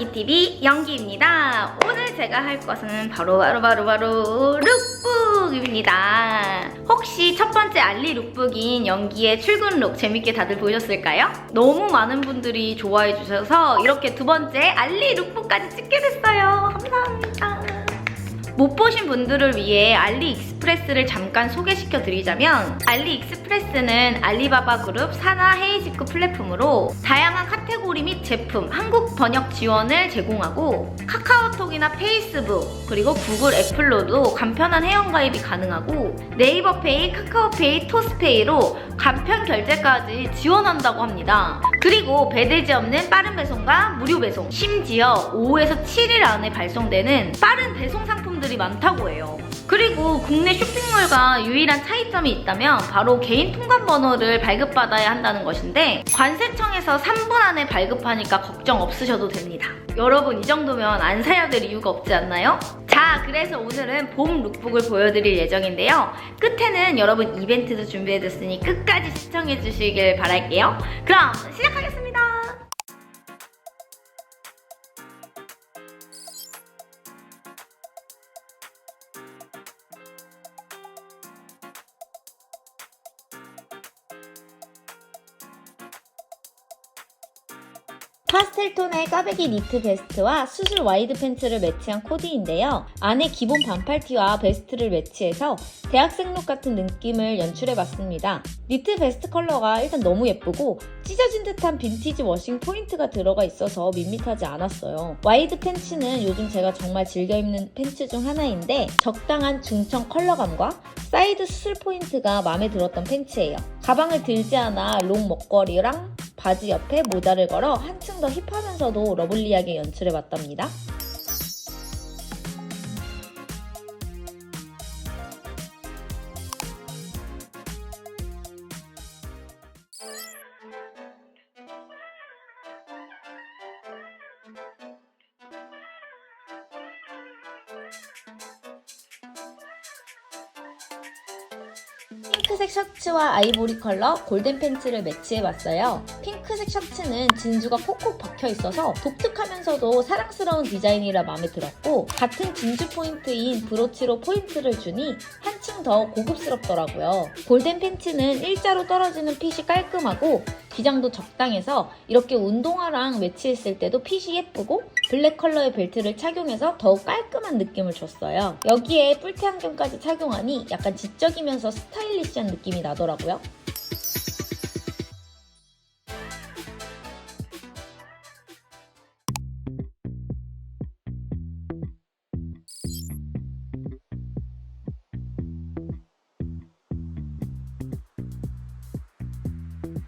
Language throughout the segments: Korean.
연기TV 연기입니다. 오늘 제가 할 것은 바로 바로 바로 바로 룩북입니다. 혹시 첫 번째 알리 룩북인 연기의 출근 룩 재밌게 다들 보셨을까요? 너무 많은 분들이 좋아해 주셔서 이렇게 두 번째 알리 룩북까지 찍게 됐어요. 감사합니다. 못 보신 분들을 위해 알리익스프레스를 잠깐 소개시켜 드리자면 알리익스프레스는 알리바바 그룹 산하 헤이지크 플랫폼으로 다양한 카테고리 및 제품 한국 번역 지원을 제공하고 카카오톡이나 페이스북 그리고 구글 애플로도 간편한 회원가입이 가능하고 네이버페이, 카카오페이, 토스페이로 간편 결제까지 지원한다고 합니다. 그리고 배대지 없는 빠른 배송과 무료 배송 심지어 5에서 7일 안에 발송되는 빠른 배송 상품들이 많다고 해요. 그리고 국내 쇼핑몰과 유일한 차이점이 있다면 바로 개인 통관 번호를 발급받아야 한다는 것인데 관세청에서 3분 안에 발급하니까 걱정 없으셔도 됩니다. 여러분 이 정도면 안 사야 될 이유가 없지 않나요? 자, 그래서 오늘은 봄 룩북을 보여드릴 예정인데요. 끝에는 여러분 이벤트도 준비해뒀으니 끝까지 시청해주시길 바랄게요. 그럼 시작하겠습니다. 파스텔 톤의 까베기 니트 베스트와 수술 와이드 팬츠를 매치한 코디인데요. 안에 기본 반팔 티와 베스트를 매치해서 대학생 룩 같은 느낌을 연출해봤습니다. 니트 베스트 컬러가 일단 너무 예쁘고 찢어진 듯한 빈티지 워싱 포인트가 들어가 있어서 밋밋하지 않았어요. 와이드 팬츠는 요즘 제가 정말 즐겨 입는 팬츠 중 하나인데 적당한 중청 컬러감과 사이드 수술 포인트가 마음에 들었던 팬츠예요. 가방을 들지 않아 롱 목걸이랑 바지 옆에 모자를 걸어 한층 더 힙하면서도 러블리하게 연출해봤답니다. 핑크색 셔츠와 아이보리 컬러 골덴 팬츠를 매치해봤어요. 핑크색 셔츠는 진주가 콕콕 박혀 있어서 독특하면서도 사랑스러운 디자인이라 마음에 들었고 같은 진주 포인트인 브로치로 포인트를 주니 한층 더 고급스럽더라고요. 골덴 팬츠는 일자로 떨어지는 핏이 깔끔하고 기장도 적당해서 이렇게 운동화랑 매치했을 때도 핏이 예쁘고 블랙 컬러의 벨트를 착용해서 더욱 깔끔한 느낌을 줬어요. 여기에 뿔테 안경까지 착용하니 약간 지적이면서 스타일리시한 느낌이 나더라고요.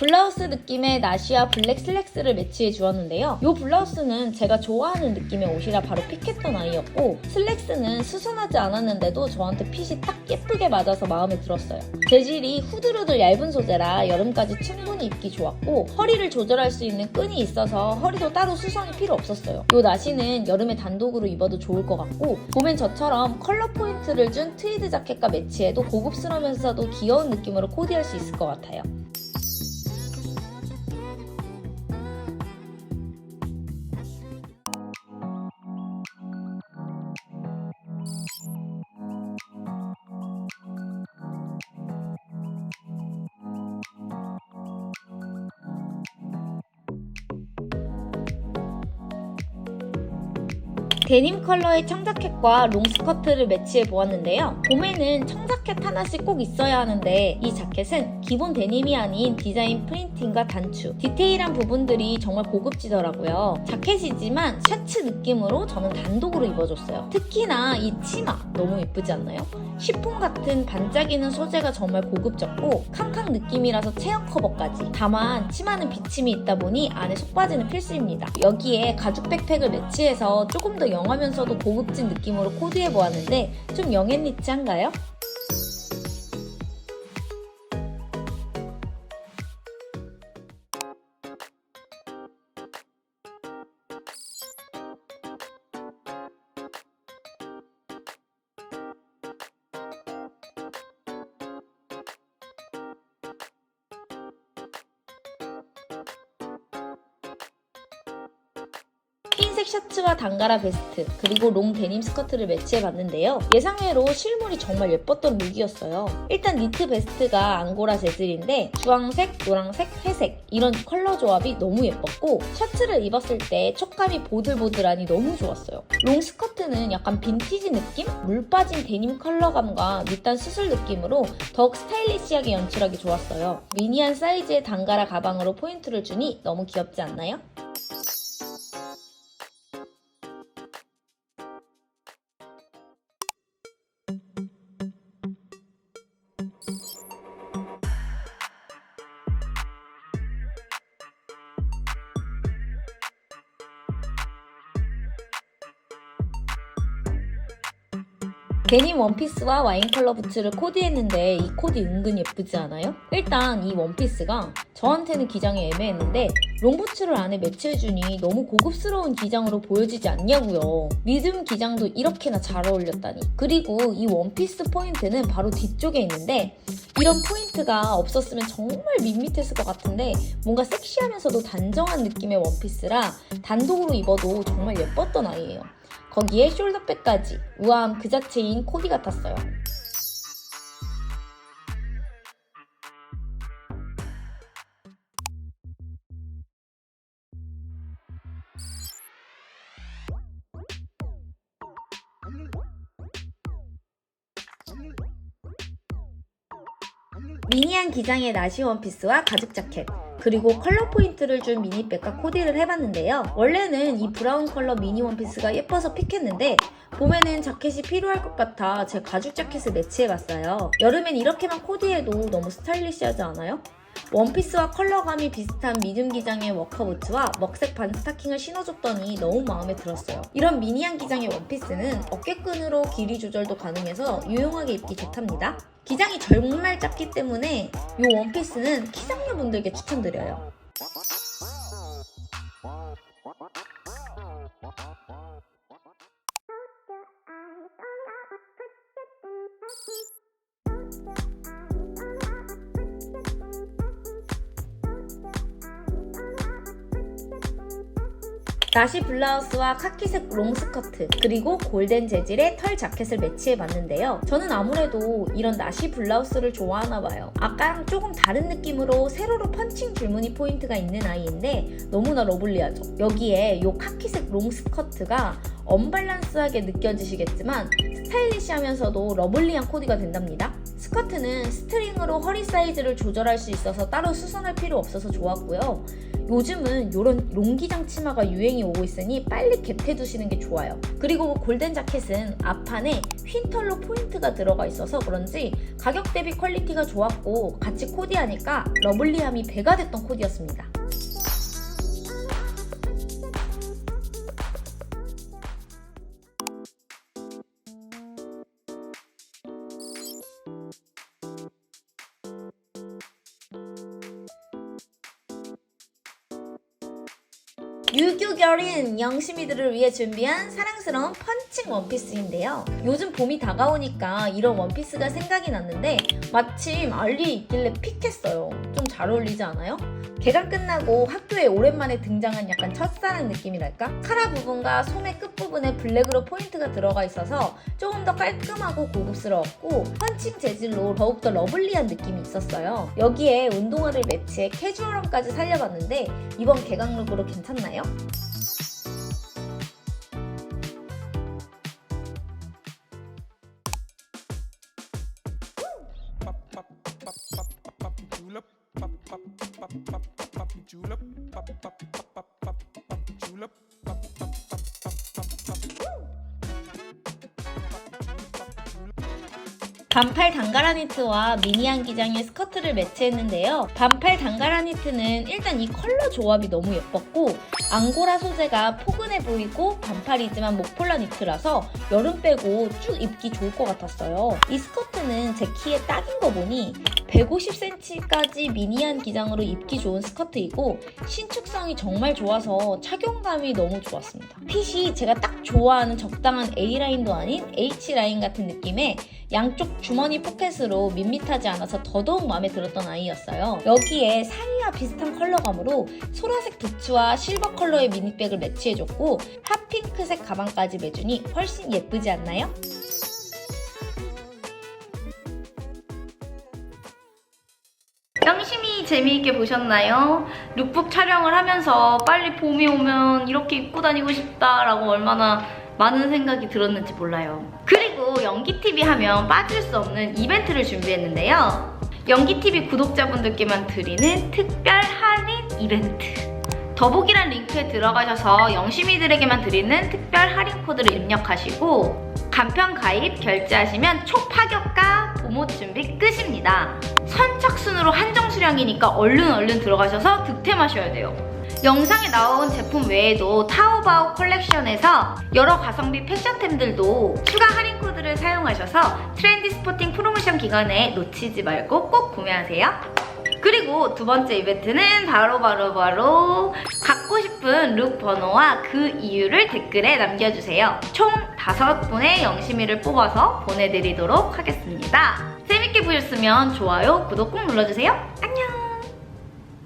블라우스 느낌의 나시와 블랙 슬랙스를 매치해 주었는데요. 이 블라우스는 제가 좋아하는 느낌의 옷이라 바로 픽했던 아이였고 슬랙스는 수선하지 않았는데도 저한테 핏이 딱 예쁘게 맞아서 마음에 들었어요. 재질이 후드루들 얇은 소재라 여름까지 충분히 입기 좋았고 허리를 조절할 수 있는 끈이 있어서 허리도 따로 수선이 필요 없었어요. 이 나시는 여름에 단독으로 입어도 좋을 것 같고 봄엔 저처럼 컬러 포인트를 준 트위드 자켓과 매치해도 고급스러우면서도 귀여운 느낌으로 코디할 수 있을 것 같아요. 데님 컬러의 청자켓과 롱스커트를 매치해 보았는데요. 봄에는 청자켓 하나씩 꼭 있어야 하는데 이 자켓은 기본 데님이 아닌 디자인 프린팅과 단추, 디테일한 부분들이 정말 고급지더라고요. 자켓이지만 셔츠 느낌으로 저는 단독으로 입어줬어요. 특히나 이 치마 너무 예쁘지 않나요? 쉬폰 같은 반짝이는 소재가 정말 고급졌고 캉캉 느낌이라서 체형 커버까지. 다만 치마는 비침이 있다 보니 안에 속바지는 필수입니다. 여기에 가죽 백팩을 매치해서 조금 더 영하면서도 고급진 느낌으로 코디해 보았는데 좀 영앤리치한가요? 검은색 셔츠와 단가라 베스트 그리고 롱 데님 스커트를 매치해봤는데요. 예상외로 실물이 정말 예뻤던 룩이었어요. 일단 니트 베스트가 앙고라 재질인데 주황색, 노랑색, 회색 이런 컬러 조합이 너무 예뻤고 셔츠를 입었을 때 촉감이 보들보들하니 너무 좋았어요. 롱 스커트는 약간 빈티지 느낌? 물 빠진 데님 컬러감과 밑단 수술 느낌으로 더욱 스타일리시하게 연출하기 좋았어요. 미니한 사이즈의 단가라 가방으로 포인트를 주니 너무 귀엽지 않나요? 데님 원피스와 와인 컬러 부츠를 코디했는데 이 코디 은근 예쁘지 않아요? 일단 이 원피스가 저한테는 기장이 애매했는데 롱부츠를 안에 매치해주니 너무 고급스러운 기장으로 보여지지 않냐고요. 미즘 기장도 이렇게나 잘 어울렸다니. 그리고 이 원피스 포인트는 바로 뒤쪽에 있는데 이런 포인트가 없었으면 정말 밋밋했을 것 같은데 뭔가 섹시하면서도 단정한 느낌의 원피스라 단독으로 입어도 정말 예뻤던 아이예요. 거기에 숄더백까지 우아함 그 자체인 코디 같았어요. 미니한 기장의 나시 원피스와 가죽 자켓 그리고 컬러 포인트를 준 미니백과 코디를 해봤는데요. 원래는 이 브라운 컬러 미니 원피스가 예뻐서 픽했는데 봄에는 자켓이 필요할 것 같아 제 가죽 자켓을 매치해봤어요. 여름엔 이렇게만 코디해도 너무 스타일리시하지 않아요? 원피스와 컬러감이 비슷한 미즘 기장의 워커부츠와 먹색 반 스타킹을 신어줬더니 너무 마음에 들었어요. 이런 미니한 기장의 원피스는 어깨끈으로 길이 조절도 가능해서 유용하게 입기 좋답니다. 기장이 정말 작기 때문에 이 원피스는 키장녀분들께 추천드려요. 나시 블라우스와 카키색 롱스커트 그리고 골덴 재질의 털 자켓을 매치해봤는데요. 저는 아무래도 이런 나시 블라우스를 좋아하나 봐요. 아까랑 조금 다른 느낌으로 세로로 펀칭 줄무늬 포인트가 있는 아이인데 너무나 러블리하죠. 여기에 이 카키색 롱스커트가 언밸런스하게 느껴지시겠지만 스타일리시하면서도 러블리한 코디가 된답니다. 스커트는 스트링으로 허리 사이즈를 조절할 수 있어서 따로 수선할 필요 없어서 좋았고요. 요즘은 이런 롱기장 치마가 유행이 오고 있으니 빨리 갭해 두시는 게 좋아요. 그리고 골덴 자켓은 앞판에 흰 털로 포인트가 들어가 있어서 그런지 가격 대비 퀄리티가 좋았고 같이 코디하니까 러블리함이 배가 됐던 코디였습니다. 유교결인 영심이들을 위해 준비한 사랑스러운 펀칭 원피스인데요. 요즘 봄이 다가오니까 이런 원피스가 생각이 났는데 마침 알리에 있길래 픽했어요. 좀 잘 어울리지 않아요? 개강 끝나고 학교에 오랜만에 등장한 약간 첫사랑 느낌이랄까? 카라 부분과 소매 끝부분에 블랙으로 포인트가 들어가 있어서 조금 더 깔끔하고 고급스러웠고 펀칭 재질로 더욱더 러블리한 느낌이 있었어요. 여기에 운동화를 매치해 캐주얼함까지 살려봤는데 이번 개강 룩으로 괜찮나요? 반팔 단가라 니트와 미니한 기장의 스커트를 매치했는데요. 반팔 단가라 니트는 일단 이 컬러 조합이 너무 예뻤고 앙고라 소재가 포근해 보이고 반팔이지만 목폴라 니트라서 여름 빼고 쭉 입기 좋을 것 같았어요. 이 스커트는 제 키에 딱인 거 보니 150cm까지 미니한 기장으로 입기 좋은 스커트이고 신축성이 정말 좋아서 착용감이 너무 좋았습니다. 핏이 제가 딱 좋아하는 적당한 A라인도 아닌 H라인 같은 느낌의 양쪽 주머니 포켓으로 밋밋하지 않아서 더더욱 마음에 들었던 아이였어요. 여기에 상의와 비슷한 컬러감으로 소라색 부츠와 실버 컬러의 미니백을 매치해줬고 핫핑크색 가방까지 매주니 훨씬 예쁘지 않나요? 영심이 재미있게 보셨나요? 룩북 촬영을 하면서 빨리 봄이 오면 이렇게 입고 다니고 싶다라고 얼마나 많은 생각이 들었는지 몰라요. 그리고 연기TV 하면 빠질 수 없는 이벤트를 준비했는데요. 연기TV 구독자분들께만 드리는 특별 할인 이벤트. 더보기란 링크에 들어가셔서 영심이들에게만 드리는 특별 할인 코드를 입력하시고 간편 가입 결제하시면 초파격가 보모 준비 끝입니다. 선착순으로 한정 수량이니까 얼른 얼른 들어가셔서 득템하셔야 돼요. 영상에 나온 제품 외에도 타오바오 컬렉션에서 여러 가성비 패션템들도 추가 할인 코드를 사용하셔서 트렌디 스포팅 프로모션 기간에 놓치지 말고 꼭 구매하세요. 그리고 두 번째 이벤트는 바로 바로 바로 갖고 싶은 룩 번호와 그 이유를 댓글에 남겨주세요. 총 다섯 분의 영심이를 뽑아서 보내드리도록 하겠습니다. 재밌게 보셨으면 좋아요, 구독 꼭 눌러주세요. 안녕!